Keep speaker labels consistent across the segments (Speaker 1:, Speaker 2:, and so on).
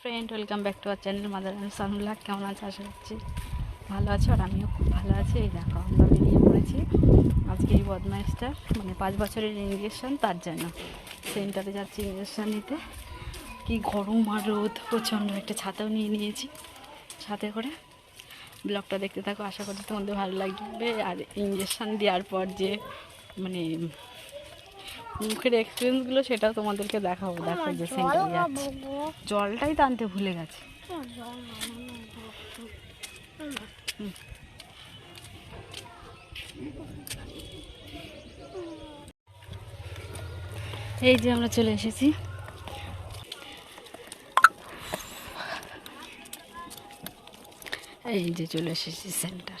Speaker 1: Friend welcome back to our channel mother Sanullah কেমন আছে? আশা করছি ভালো আছে আর আমিও খুব ভালো আছি। এই দেখো, আমরা বেরিয়ে পড়েছি আজকে এই বদমাইশটার মানে পাঁচ বছরের ইঞ্জেকশন তার জন্য। সেন্টারে যাচ্ছি ইঞ্জেকশন নিতে। কি গরম আর রোদ, প্রচণ্ড একটা ছাতাও নিয়ে নিয়েছি। সাথে করে ব্লগটা দেখতে থাকো, আশা করি তোমাদের ভালো লাগবে। আর ইঞ্জেকশন দেওয়ার পর যে মানে মুখের এক্সপিরিয়েন্সগুলো সেটাও তোমাদেরকে দেখাবো দেখো যে সেন্টারে যাচ্ছি জলটাই টানতে ভুলে গেছে। এই যে আমরা চলে এসেছি। এই যে চলে এসেছি সেন্টার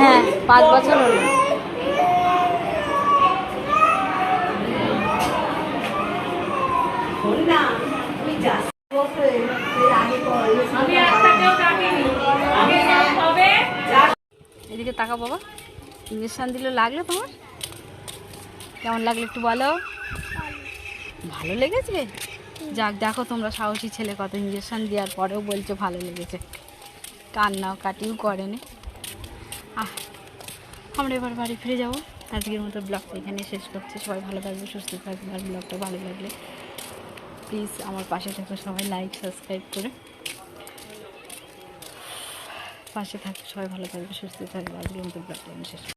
Speaker 1: হ্যাঁ পাঁচ বছর এদিকে তাকা বাবা, ইঞ্জেকশন দিলে লাগল তোমার? কেমন লাগল একটু বলো? ভালো লেগেছে? যাক, দেখো তোমরা সাহসী ছেলে, কত ইঞ্জেকশন দেওয়ার পরেও বলছো ভালো লেগেছে। কান্নাও কাটিও করেনি আহ, আমরা এবার বাড়ি ফিরে যাব। আজকের মতো ব্লগটা এখানে শেষ করছি। সবাই ভালো থাকবে, সুস্থ থাকবে আর ব্লগটা ভালো লাগলে প্লিজ আমার পাশে থাকো, সবাই লাইক সাবস্ক্রাইব করে। পাশে থাকবে সবাই ভালো থাকবে, সুস্থ থাকবে। আজকের মতো ব্লগটা শেষ।